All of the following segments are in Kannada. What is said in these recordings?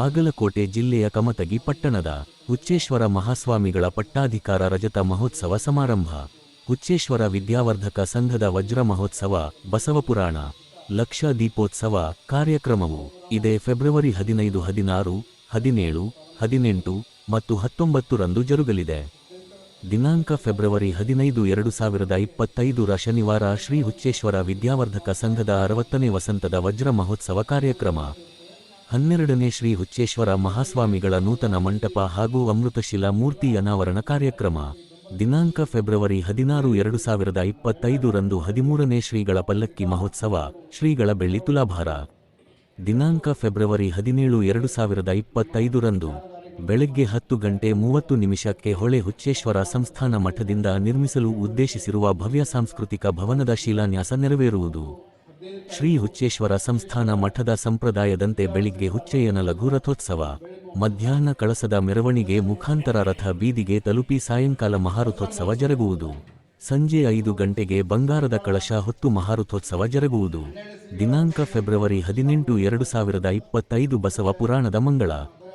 ಬಾಗಲಕೋಟೆ ಜಿಲ್ಲೆಯ ಕಮತಗಿ ಪಟ್ಟಣದ ಹುಚ್ಚೇಶ್ವರ ಮಹಾಸ್ವಾಮಿಗಳ ಪಟ್ಟಾಧಿಕಾರ ರಜತ ಮಹೋತ್ಸವ ಸಮಾರಂಭ. ಹುಚ್ಚೇಶ್ವರ ವಿದ್ಯಾವರ್ಧಕ ಸಂಘದ ವಜ್ರ ಮಹೋತ್ಸವ ಬಸವಪುರಾಣ ಲಕ್ಷ ದೀಪೋತ್ಸವ ಕಾರ್ಯಕ್ರಮವು ಇದೇ ಫೆಬ್ರವರಿ ಹದಿನೈದು, ಹದಿನಾರು, ಹದಿನೇಳು, ಹದಿನೆಂಟು ಮತ್ತು ಹತ್ತೊಂಬತ್ತು ರಂದು ಜರುಗಲಿದೆ. ದಿನಾಂಕ ಫೆಬ್ರವರಿ ಹದಿನೈದು, ಎರಡು ಸಾವಿರದ ಇಪ್ಪತ್ತೈದರ ಶನಿವಾರ ಶ್ರೀ ಹುಚ್ಚೇಶ್ವರ ವಿದ್ಯಾವರ್ಧಕ ಸಂಘದ ಅರವತ್ತನೇ ವಸಂತದ ವಜ್ರ ಮಹೋತ್ಸವ ಕಾರ್ಯಕ್ರಮ. ಹನ್ನೆರಡನೇ ಶ್ರೀ ಹುಚ್ಚೇಶ್ವರ ಮಹಾಸ್ವಾಮಿಗಳ ನೂತನ ಮಂಟಪ ಹಾಗೂ ಅಮೃತಶಿಲಾ ಮೂರ್ತಿ ಅನಾವರಣ ಕಾರ್ಯಕ್ರಮ. ದಿನಾಂಕ ಫೆಬ್ರವರಿ ಹದಿನಾರು ಎರಡು ಸಾವಿರದ ಇಪ್ಪತ್ತೈದು ರಂದು ಹದಿಮೂರನೇ ಶ್ರೀಗಳ ಪಲ್ಲಕ್ಕಿ ಮಹೋತ್ಸವ, ಶ್ರೀಗಳ ಬೆಳ್ಳಿ ತುಲಾಭಾರ. ದಿನಾಂಕ ಫೆಬ್ರವರಿ ಹದಿನೇಳು ಎರಡು ಸಾವಿರದ ಇಪ್ಪತ್ತೈದರಂದು ಬೆಳಗ್ಗೆ ಹತ್ತು ಗಂಟೆ ಮೂವತ್ತು ನಿಮಿಷಕ್ಕೆ ಹೊಳೆ ಹುಚ್ಚೇಶ್ವರ ಸಂಸ್ಥಾನ ಮಠದಿಂದ ನಿರ್ಮಿಸಲು ಉದ್ದೇಶಿಸಿರುವ ಭವ್ಯ ಸಾಂಸ್ಕೃತಿಕ ಭವನದ ಶಿಲಾನ್ಯಾಸ ನೆರವೇರುವುದು. ಶ್ರೀ ಹುಚ್ಚೇಶ್ವರ ಸಂಸ್ಥಾನ ಮಠದ ಸಂಪ್ರದಾಯದಂತೆ ಬೆಳಿಗ್ಗೆ ಹುಚ್ಚಯ್ಯನ ಲಘು ರಥೋತ್ಸವ ಮಧ್ಯಾಹ್ನ ಕಳಸದ ಮೆರವಣಿಗೆ ಮುಖಾಂತರ ರಥ ಬೀದಿಗೆ ತಲುಪಿ ಸಾಯಂಕಾಲ ಮಹಾರಥೋತ್ಸವ ಜರುಗುವುದು. ಸಂಜೆ ಐದು ಗಂಟೆಗೆ ಬಂಗಾರದ ಕಳಶ ಹೊತ್ತು ಮಹಾರಥೋತ್ಸವ ಜರುಗುವುದು. ದಿನಾಂಕ ಫೆಬ್ರವರಿ ಹದಿನೆಂಟು ಎರಡು ಸಾವಿರದ ಇಪ್ಪತ್ತೈದು ಬಸವ ಪುರಾಣದ ಮಂಗಳ.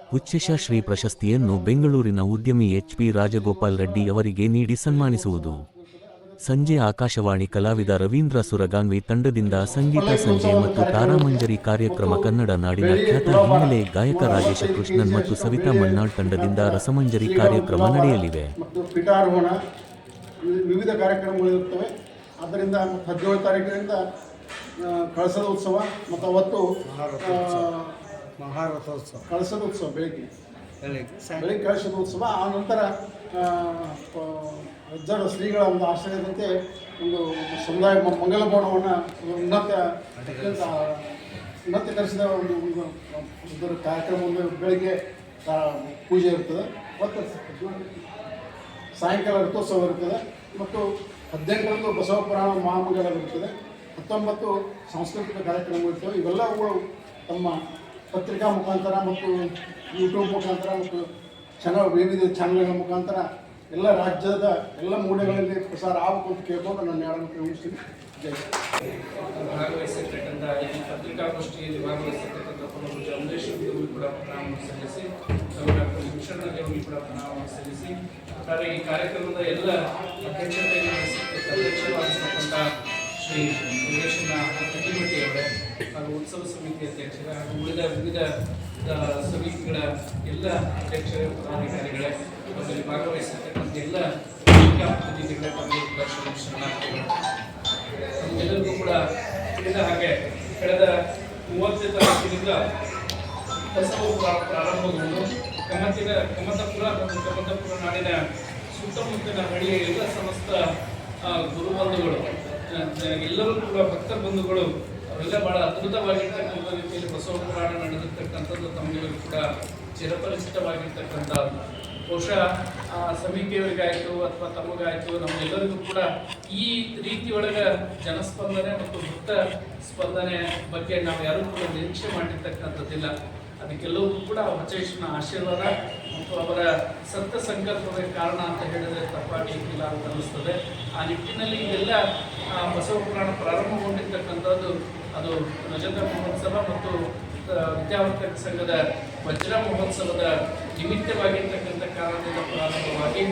ಹುಚ್ಚೇಶ ಶ್ರೀ ಪ್ರಶಸ್ತಿಯನ್ನು ಬೆಂಗಳೂರಿನ ಉದ್ಯಮಿ ಎಚ್ ಪಿ ರಾಜಗೋಪಾಲ್ ರೆಡ್ಡಿ ಅವರಿಗೆ ನೀಡಿ ಸನ್ಮಾನಿಸುವುದು. ಸಂಜೆ ಆಕಾಶವಾಣಿ ಕಲಾವಿದ ರವೀಂದ್ರ ಸುರಗಾನ್ವಿ ತಂಡದಿಂದ ಸಂಗೀತ ಸಂಜೆ ಮತ್ತು ತಾರಾಮಂಜರಿ ಕಾರ್ಯಕ್ರಮ ಕನ್ನಡ ನಾಡಿನ ಖ್ಯಾತ ಹಿನ್ನೆಲೆ ಗಾಯಕ ರಾಜೇಶ ಕೃಷ್ಣನ್ ಮತ್ತು ಸವಿತಾ ಮಣ್ಣಾಳ್ ತಂಡದಿಂದ ರಸಮಂಜರಿ ಕಾರ್ಯಕ್ರಮ ನಡೆಯಲಿವೆ ಮತ್ತು ಪೀಠಾರೋಹಣ ವಿವಿಧ ಕಾರ್ಯಕ್ರಮಗಳು ಇರುತ್ತವೆ. ಆದ್ದರಿಂದ ಹದಿನೇಳು ತಾರೀಕಿನಿಂದ ಕಳಸದ ಉತ್ಸವ ಮತ್ತು ಅವತ್ತು ಮಹಾರಥೋತ್ಸವ. ಕಳಸದ ಉತ್ಸವ ಬೆಳಿಗ್ಗೆ. ಬೆಳಿಗ್ಗೆ ಕಳಸದ ಉತ್ಸವ. ಆ ನಂತರ ಅಜ್ಜರ ಶ್ರೀಗಳ ಒಂದು ಆಶ್ರಯದಂತೆ ಒಂದು ಸಮುದಾಯ ಮಂಗಲ ಭವನವನ್ನು ಉನ್ನತ ಉನ್ನತ ಕರೆಸಿದ ಒಂದು ಒಂದು ಕಾರ್ಯಕ್ರಮವನ್ನು ಕಾರ್ಯಕ್ರಮ ಬೆಳಿಗ್ಗೆ ಪೂಜೆ ಇರ್ತದೆ. ಮತ್ತು ಸಾಯಂಕಾಲ ರಥೋತ್ಸವ ಇರ್ತದೆ. ಮತ್ತು ಹದಿನೆಂಟರಂದು ಬಸವ ಪುರಾಣ ಮಹಾಮಂಗಲ ಇರುತ್ತದೆ ಹತ್ತೊಂಬತ್ತು ಸಾಂಸ್ಕೃತಿಕ ಕಾರ್ಯಕ್ರಮಗಳು ಇರ್ತವೆ. ಇವೆಲ್ಲವುಗಳು ತಮ್ಮ ಪತ್ರಿಕಾ ಮುಖಾಂತರ ಮತ್ತು ಯೂಟ್ಯೂಬ್ ಮುಖಾಂತರ ಮತ್ತು ಚಾನಲ್ ವಿವಿಧ ಚಾನಲ್ಗಳ ಮುಖಾಂತರ ಎಲ್ಲ ರಾಜ್ಯದ ಎಲ್ಲ ಮೂಲೆಗಳಲ್ಲಿ ಪ್ರಸಾರ ಆಗಬೇಕು ಅಂತ ಕೇಳ್ಕೊಂಡು ನಾನು ಯಾರನ್ನು ಮುಗಿಸ್ತೀನಿ. ಭಾಗವಹಿಸಿರ್ತಕ್ಕಂಥ ಈ ಪತ್ರಿಕಾಗೋಷ್ಠಿಯಲ್ಲಿ ಭಾಗವಹಿಸಿರ್ತಕ್ಕಂಥ ಚಂದ್ರೇಶ್ ಕೂಡ ಪ್ರಣಾಮ ಸಲ್ಲಿಸಿ ಡಾಕ್ಟರ್ ದೇವರಿಗೆ ಕೂಡ ಪ್ರಣಾಮ ಸಲ್ಲಿಸಿ ಒಟ್ಟಾರೆ ಈ ಕಾರ್ಯಕ್ರಮದ ಎಲ್ಲ ಅಧ್ಯಕ್ಷತೆಯನ್ನು ಅಧ್ಯಕ್ಷರಾಗಿರ್ತಕ್ಕಂಥ ಶ್ರೀ ಅವರೇ ಹಾಗೂ ಉತ್ಸವ ಸಮಿತಿ ಅಧ್ಯಕ್ಷರ ಹಾಗೂ ಉಳಿದ ವಿವಿಧ ಸಮಿತಿಗಳ ಎಲ್ಲ ಅಧ್ಯಕ್ಷರು, ಪದಾಧಿಕಾರಿಗಳೇ ಅದರಲ್ಲಿ ಭಾಗವಹಿಸಿರ್ತಕ್ಕಂಥ ಎಲ್ಲ ಎಲ್ಲರಿಗೂ ಕೂಡ ತಿಳಿದ ಹಾಗೆ ಕಳೆದ ಮೂವತ್ತನೇ ತಾರೀಕಿನಿಂದ ಬಸವ ಪ್ರಾ- ಪ್ರಾರಂಭಗೊಂಡು ಕಮತಿನ ಕಮತಪುರ ಮತ್ತು ಕಮತಪುರ ನಾಡಿನ ಸುತ್ತಮುತ್ತಲಿನ ಹಳ್ಳಿಯ ಎಲ್ಲ ಸಮಸ್ತ ಗುರುಬಂಧುಗಳು ಎಲ್ಲರೂ ಕೂಡ ಭಕ್ತ ಬಂಧುಗಳು ಅವೆಲ್ಲ ಬಹಳ ಅದ್ಭುತವಾಗಿರ್ತಕ್ಕಂಥ ರೀತಿಯಲ್ಲಿ ಬಸವ ಪುರಾಣ ನಡೆದಿರ್ತಕ್ಕಂಥದ್ದು ತಮಗೆಲ್ಲರೂ ಕೂಡ ಚಿರಪರಿಚಿತವಾಗಿರ್ತಕ್ಕಂಥದ್ದು ಬಹುಶಃ ಆ ಸಮಿತಿಯವರಿಗಾಯಿತು ಅಥವಾ ತಮಗಾಯಿತು, ನಮ್ಮೆಲ್ಲರಿಗೂ ಕೂಡ ಈ ರೀತಿಯೊಳಗೆ ಜನಸ್ಪಂದನೆ ಮತ್ತು ಭಕ್ತ ಸ್ಪಂದನೆ ಬಗ್ಗೆ ನಾವು ಯಾರೂ ಕೂಡ ನಿರೀಕ್ಷೆ ಮಾಡಿರ್ತಕ್ಕಂಥದ್ದಿಲ್ಲ. ಅದಕ್ಕೆಲ್ಲವೂ ಕೂಡ ಬಚೇಶನ ಆಶೀರ್ವಾದ ಮತ್ತು ಅವರ ಸತ್ಯ ಸಂಕಲ್ಪವೇ ಕಾರಣ ಅಂತ ಹೇಳಿದರೆ ತಪ್ಪಾಗಲಿಕ್ಕಿಲ್ಲ ಅಂತ ಅನ್ನಿಸ್ತದೆ. ಆ ನಿಟ್ಟಿನಲ್ಲಿ ಇದೆಲ್ಲ ಬಸವ ಪುರಾಣ ಪ್ರಾರಂಭಗೊಂಡಿರ್ತಕ್ಕಂಥದ್ದು ಅದು ರಜತ ಮಹೋತ್ಸವ ಮತ್ತು ವಿದ್ಯಾವರ್ತಕ ಸಂಘದ ವಜ್ರ ಮಹೋತ್ಸವದ ನಿಮಿತ್ತವಾಗಿರ್ತಕ್ಕಂಥ ಕಾರಣದಿಂದ ಪ್ರಾರಂಭವಾಗಿ